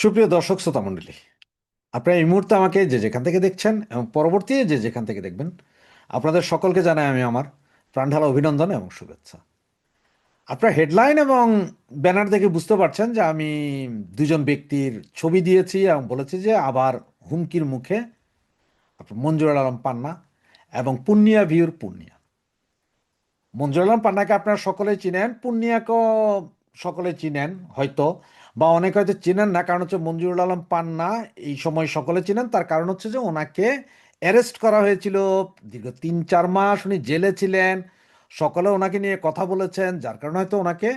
সুপ্রিয় দর্শক, শ্রোতা মণ্ডলী, আপনারা এই মুহূর্তে আমাকে যে যেখান থেকে দেখছেন এবং পরবর্তী যে যেখান থেকে দেখবেন, আপনাদের সকলকে জানাই আমি আমার প্রাণঢালা অভিনন্দন এবং শুভেচ্ছা। আপনার হেডলাইন এবং ব্যানার দেখে বুঝতে পারছেন যে আমি দুজন ব্যক্তির ছবি দিয়েছি এবং বলেছি যে আবার হুমকির মুখে আপনার মঞ্জুর আলম পান্না এবং পুন্নিয়া ভিউর পুন্নিয়া মঞ্জুর আলম পান্নাকে আপনারা সকলে চিনেন পুন্নিয়াকেও সকলে চিনেন, হয়তো বা অনেকে হয়তো চিনেন না, কারণ হচ্ছে মঞ্জুরুল আলম পান্না এই সময় সকলে চিনেন, তার কারণ হচ্ছে যে ওনাকে অ্যারেস্ট করা হয়েছিল দীর্ঘ তিন চার মাস উনি জেলে ছিলেন। সকলে ওনাকে নিয়ে কথা বলেছেন, যার কারণে হয়তো ওনাকে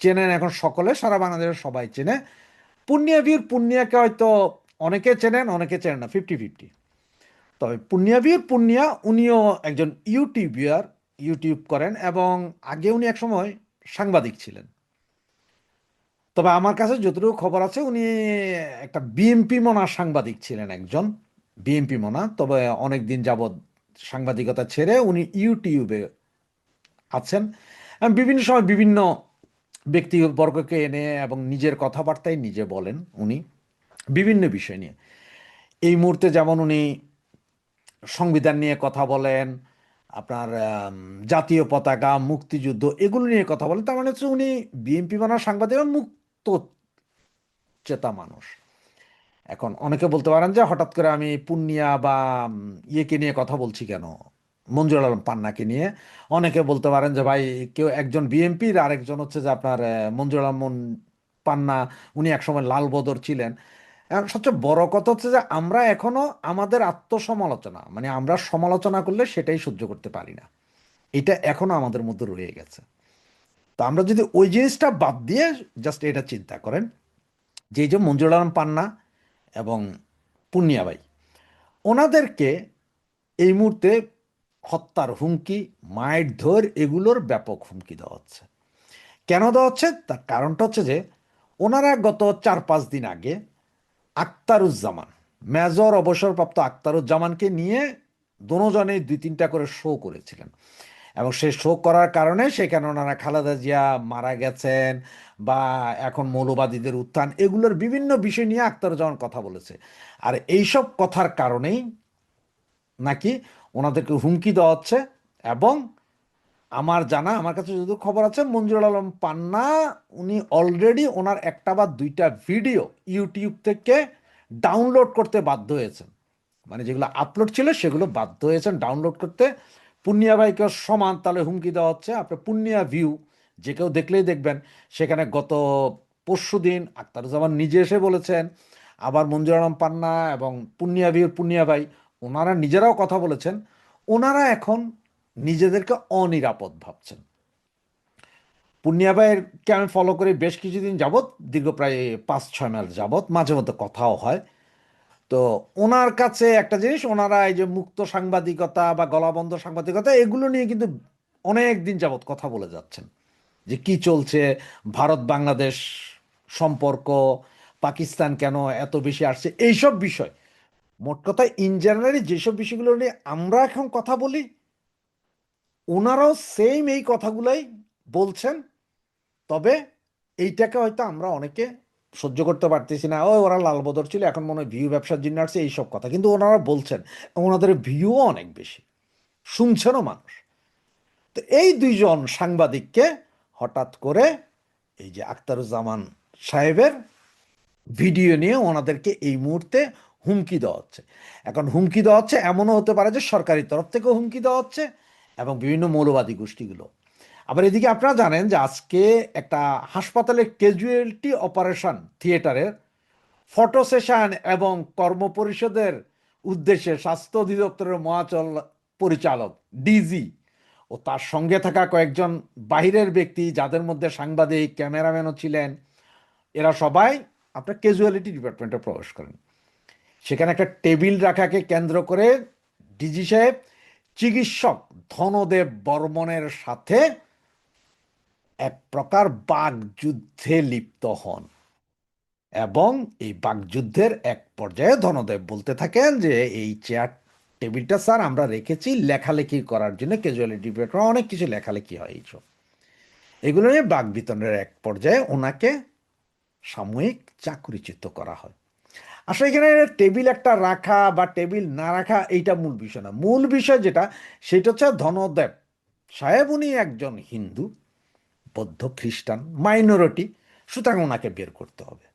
চেনেন। এখন সকলে, সারা বাংলাদেশের সবাই চেনে। পুণ্যা ভিউর পুণ্যাকে হয়তো অনেকে চেনেন অনেকে চেনেন না ফিফটি ফিফটি তবে পুণ্যা ভিউর পুণ্যা, উনিও একজন ইউটিউবিয়ার ইউটিউব করেন এবং আগে উনি একসময় সাংবাদিক ছিলেন। তবে আমার কাছে যতটুকু খবর আছে, উনি একটা বিএমপি মনা সাংবাদিক ছিলেন একজন বিএমপি মনা। তবে অনেক দিন যাবৎ সাংবাদিকতা ছেড়ে উনি ইউটিউবে আছেন। বিভিন্ন সময় বিভিন্ন ব্যক্তিবর্গকে এনে এবং নিজের কথাবার্তায় নিজে বলেন উনি, বিভিন্ন বিষয় নিয়ে। এই মুহূর্তে যেমন উনি সংবিধান নিয়ে কথা বলেন, আপনার জাতীয় পতাকা, মুক্তিযুদ্ধ, এগুলো নিয়ে কথা বলেন, তার মানে হচ্ছে উনি বিএনপি বানার সাংবাদিক মুক্ত চেতা মানুষ। এখন অনেকে বলতে পারেন যে হঠাৎ করে আমি পুন্নিয়া বা ইয়েকে নিয়ে কথা বলছি কেন? মঞ্জুর আলম পান্নাকে নিয়ে। অনেকে বলতে পারেন যে ভাই, কেউ একজন বিএনপির আরেকজন হচ্ছে যে আপনার মঞ্জুর আলম পান্না, উনি একসময় লাল বদর ছিলেন সবচেয়ে বড় কথা হচ্ছে যে আমরা এখনও আমাদের আত্মসমালোচনা মানে আমরা সমালোচনা করলে সেটাই সহ্য করতে পারি না। এটা এখনও আমাদের মধ্যে রয়ে গেছে। তো আমরা যদি ওই জিনিসটা বাদ দিয়ে জাস্ট এটা চিন্তা করেন, যে যে মঞ্জুর পান্না এবং পুণ্যাবাই ওনাদেরকে এই মুহূর্তে হত্যার হুমকি, মায়ের ধর এগুলোর ব্যাপক হুমকি দেওয়া হচ্ছে। কেন দেওয়া হচ্ছে? তার কারণটা হচ্ছে যে ওনারা গত চার পাঁচ দিন আগে আক্তারুজ্জামান, মেজর অবসরপ্রাপ্ত আক্তারুজ্জামানকে নিয়ে দোনোজনে দুই তিনটা করে শো করেছিলেন। এবং সে শো করার কারণে সেখানে ওনারা খালেদা জিয়া মারা গেছেন বা এখন মৌলবাদীদের উত্থান, এগুলোর বিভিন্ন বিষয় নিয়ে আক্তার আক্তারুজ্জামান কথা বলেছে। আর এইসব কথার কারণেই নাকি ওনাদেরকে হুমকি দেওয়া হচ্ছে এবং আমার জানা, আমার কাছে যদি খবর আছে মঞ্জুর আলম পান্না, উনি অলরেডি ওনার একটা বা দুইটা ভিডিও ইউটিউব থেকে ডাউনলোড করতে বাধ্য হয়েছেন। মানে যেগুলো আপলোড ছিল সেগুলো বাধ্য হয়েছেন ডাউনলোড করতে। পুণ্যা ভাইকে সমান তাহলে হুমকি দেওয়া হচ্ছে। আপনার পুণ্যা ভিউ যে কেউ দেখলেই দেখবেন, সেখানে গত পরশু দিন আক্তারুজ্জামান নিজে এসে বলেছেন, আবার মঞ্জুর আলম পান্না এবং পুণ্যা ভিউর পুণ্যা ভাই, ওনারা নিজেরাও কথা বলেছেন। ওনারা এখন নিজেদেরকে অনিরাপদ ভাবছেন। পুণ্যা ভাইয়েরকে আমি ফলো করে, বেশ কিছুদিন যাবৎ, দীর্ঘ প্রায় পাঁচ ছয় মাস যাবৎ মাঝে মধ্যে কথাও হয়। তো ওনার কাছে একটা জিনিস, ওনারা এই যে মুক্ত সাংবাদিকতা বা গলাবন্ধ সাংবাদিকতা, এগুলো নিয়ে কিন্তু অনেক দিন যাবৎ কথা বলে যাচ্ছেন যে কি চলছে, ভারত বাংলাদেশ সম্পর্ক, পাকিস্তান কেন এত বেশি আসছে, এইসব বিষয়। মোট কথা ইন জেনারেলি যেসব বিষয়গুলো নিয়ে আমরা এখন কথা বলি, ওনারাও সেম এই কথাগুলাই বলছেন, তবে এইটাকে হয়তো আমরা অনেকে সহ্য করতে পারতেছি না। ও ওরা লাল বদর ছিল, এখন মনে হয় ভিউ ব্যবসার জন্য আসছে, এইসব কথা। কিন্তু ওনারা বলছেন, ওনাদের ভিউও অনেক বেশি। শুনছেনও মানুষ। তো এই দুইজন সাংবাদিককে হঠাৎ করে এই যে আখতারুজ্জামান সাহেবের ভিডিও নিয়ে ওনাদেরকে এই মুহূর্তে হুমকি দেওয়া হচ্ছে। এখন হুমকি দেওয়া হচ্ছে, এমনও হতে পারে যে সরকারি তরফ থেকেও হুমকি দেওয়া হচ্ছে এবং বিভিন্ন মৌলবাদী গোষ্ঠীগুলো। আবার এদিকে আপনারা জানেন যে আজকে একটা হাসপাতালে ক্যাজুয়ালিটি অপারেশন থিয়েটারের ফটো সেশন এবং কর্মপরিষদের উদ্দেশ্যে স্বাস্থ্য অধিদপ্তরের মহাচল পরিচালক ডিজি ও তার সঙ্গে থাকা কয়েকজন বাহিরের ব্যক্তি যাদের মধ্যে সাংবাদিক, ক্যামেরাম্যানও ছিলেন, এরা সবাই আপনার ক্যাজুয়ালিটি ডিপার্টমেন্টে প্রবেশ করেন। সেখানে একটা টেবিল রাখাকে কেন্দ্র করে ডিজি সাহেব চিকিৎসক ধনদেব বর্মনের সাথে এক প্রকার বাগযুদ্ধে লিপ্ত হন। এবং এই বাগযুদ্ধের এক পর্যায়ে ধনদেব বলতে থাকেন যে, এই চেয়ার টেবিলটা স্যার আমরা রেখেছি লেখালেখি করার জন্য ক্যাজুয়ালিটি ডিপার্টমেন্ট অনেক কিছু লেখালেখি হয় এইসব এগুলো নিয়ে বাক বিতরণের এক পর্যায়ে ওনাকে সাময়িক চাকরিচ্যুত করা হয়। আসলে এখানে টেবিল একটা রাখা বা টেবিল না রাখা এইটা মূল বিষয় না। মূল বিষয় যেটা, সেটা হচ্ছে ধনদেব সাহেব, উনি একজন হিন্দু। বৌদ্ধ, খ্রিস্টান, মাইনরিটি, সুতরাং ওনাকে বের করতে হবে।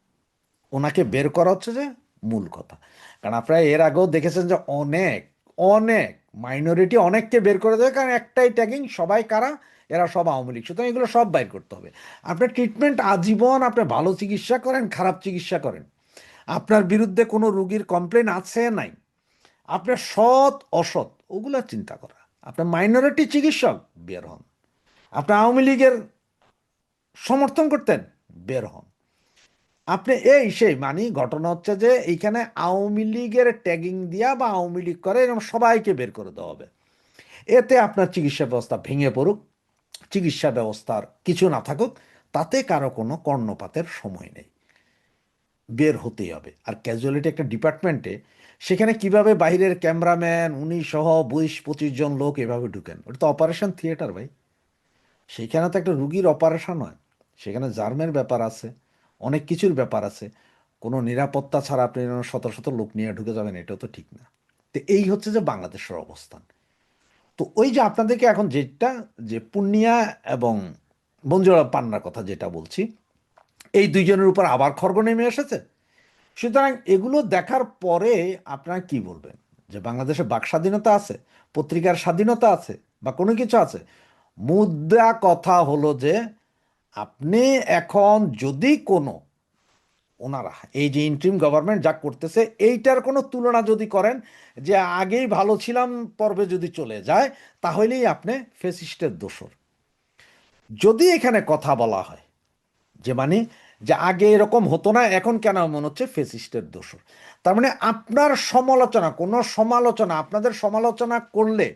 ওনাকে বের করা হচ্ছে যে মূল কথা। কারণ আপনারা এর আগেও দেখেছেন যে অনেক অনেক মাইনরিটি অনেককে বের করে দেবে কারণ একটাই ট্যাগিং সবাই কারা? এরা সব আওয়ামী লীগ। সুতরাং এগুলো সব বাইর করতে হবে। আপনার ট্রিটমেন্ট আজীবন আপনি ভালো চিকিৎসা করেন, খারাপ চিকিৎসা করেন। আপনার বিরুদ্ধে কোনো রুগীর কমপ্লেন আছে নাই? আপনার সৎ, অসৎ, ওগুলো চিন্তা করা। আপনার মাইনরিটি চিকিৎসক বের হন। আপনার আওয়ামী লীগের সমর্থন করতেন, বের হন। আপনি এই সেই মানে ঘটনা হচ্ছে যে এইখানে আওয়ামী লীগের ট্যাগিং দিয়া বা আওয়ামী লীগ করে এরকম সবাইকে বের করে দেওয়া হবে। এতে আপনার চিকিৎসা ব্যবস্থা ভেঙে পড়ুক, চিকিৎসা ব্যবস্থার কিছু না থাকুক, তাতে কারও কোনো কর্ণপাতের সময় নেই। বের হতেই হবে। আর ক্যাজুয়ালিটি একটা ডিপার্টমেন্টে সেখানে কীভাবে বাইরের ক্যামেরাম্যান উনি সহ বিশ, পঁচিশ জন লোক এভাবে ঢুকেন? ওটা তো অপারেশন থিয়েটার ভাই। সেইখানে তো একটা রুগীর অপারেশন হয়। সেখানে জার্মের ব্যাপার আছে, অনেক কিছুর ব্যাপার আছে। কোনো নিরাপত্তা ছাড়া আপনি শত শত লোক নিয়ে ঢুকে যাবেন, এটাও তো ঠিক না। তো এই হচ্ছে যে বাংলাদেশের অবস্থান। তো ওই যে আপনাদেরকে এখন যেটা, যে পূর্ণিয়া এবং মঞ্জুরা পান্নার কথা যেটা বলছি, এই দুইজনের উপর আবার খর্গ নেমে এসেছে। সুতরাং এগুলো দেখার পরে আপনারা কি বলবেন? যে বাংলাদেশে বাক স্বাধীনতা আছে, পত্রিকার স্বাধীনতা আছে, বা কোনো কিছু আছে? মুদ্রা কথা হলো যে আপনি এখন যদি কোনো ওনারা, এই যে ইন্ট্রিম গভর্নমেন্ট যা করতেছে, এইটার কোনো তুলনা যদি করেন যে আগেই ভালো ছিলাম, পর্বে যদি চলে যায়, তাহলেই আপনি ফেসিস্টের দোষর। যদি এখানে কথা বলা হয়, যে মানে যে আগে এরকম হতো না, এখন কেন মনে হচ্ছে? ফেসিস্টের দোষর। তার মানে আপনার সমালোচনা, কোনো সমালোচনা, আপনাদের সমালোচনা করলে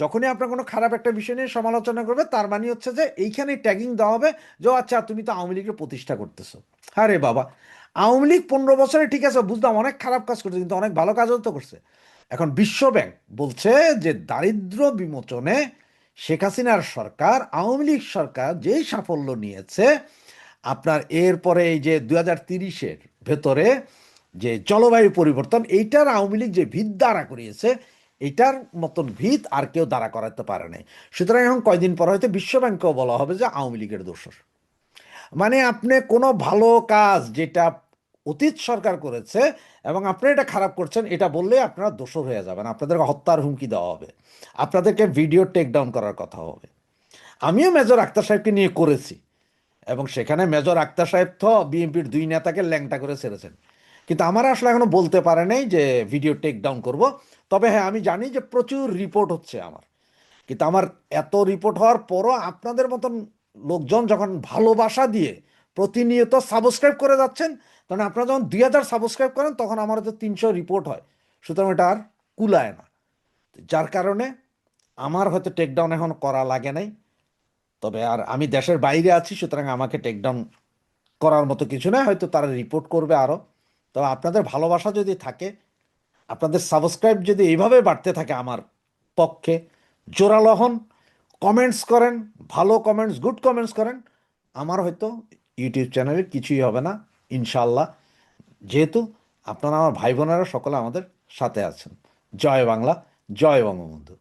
যখনই আপনার কোনো খারাপ একটা বিষয় নিয়ে সমালোচনা করবে, তার মানে হচ্ছে যে এইখানে ট্যাগিং দেওয়া হবে যে আচ্ছা তুমি তো আওয়ামী লীগের প্রতিষ্ঠা করতেছো। আরে বাবা, আওয়ামী লীগ পনেরো বছরে ঠিক আছে, বুঝলাম অনেক খারাপ কাজ করছে, কিন্তু অনেক ভালো কাজও তো করছে। এখন বিশ্ব ব্যাংক বলছে যে, দারিদ্র বিমোচনে শেখ হাসিনার সরকার, আওয়ামী লীগ সরকার যেই সাফল্য নিয়েছে, আপনার এরপরে এই যে দু হাজার তিরিশের ভেতরে যে জলবায়ু পরিবর্তন, এইটার আওয়ামী লীগ যে ভিত দাঁড়া করিয়েছে এটার মতন ভিত আর কেউ দাঁড়া করাতে পারে নাই। সুতরাং এখন কয়দিন পর হয়তো বিশ্বব্যাংকেও বলা হবে যে আওয়ামী লীগের দোষর মানে আপনি কোনো ভালো কাজ যেটা অতীত সরকার করেছে এবং আপনি এটা খারাপ করছেন, এটা বললে আপনারা দোষর হয়ে যাবেন। আপনাদেরকে হত্যার হুমকি দেওয়া হবে। আপনাদেরকে ভিডিও টেক ডাউন করার কথা হবে। আমিও মেজর আক্তার সাহেবকে নিয়ে করেছি। এবং সেখানে মেজর আক্তার সাহেব তো বিএনপির দুই নেতাকে ল্যাংটা করে ছেড়েছেন। কিন্তু আমার আসলে এখনও বলতে পারে নাই যে ভিডিও টেক ডাউন করব। তবে হ্যাঁ আমি জানি যে প্রচুর রিপোর্ট হচ্ছে আমার। কিন্তু আমার এত রিপোর্ট হওয়ার পরও আপনাদের মতন লোকজন যখন ভালোবাসা দিয়ে প্রতিনিয়ত সাবস্ক্রাইব করে যাচ্ছেন, তখন আপনারা যখন দুই হাজার সাবস্ক্রাইব করেন, তখন আমার হয়তো তিনশো রিপোর্ট হয়। সুতরাং এটা আর কুলায় না। যার কারণে আমার হয়তো টেকডাউন এখন করা লাগে নাই। তবে আর আমি দেশের বাইরে আছি, সুতরাং আমাকে টেকডাউন করার মতো কিছু নয় হয়তো তারা রিপোর্ট করবে আরও তবে আপনাদের ভালোবাসা যদি থাকে, আপনাদের সাবস্ক্রাইব যদি এইভাবে বাড়তে থাকে আমার পক্ষে, জোরালো হন কমেন্টস করেন, ভালো কমেন্টস গুড কমেন্টস করেন, আমার হয়তো ইউটিউব চ্যানেলে কিছুই হবে না ইনশাল্লাহ যেহেতু আপনারা আমার ভাই বোনেরা সকলে আমাদের সাথে আছেন। জয় বাংলা, জয় বঙ্গবন্ধু।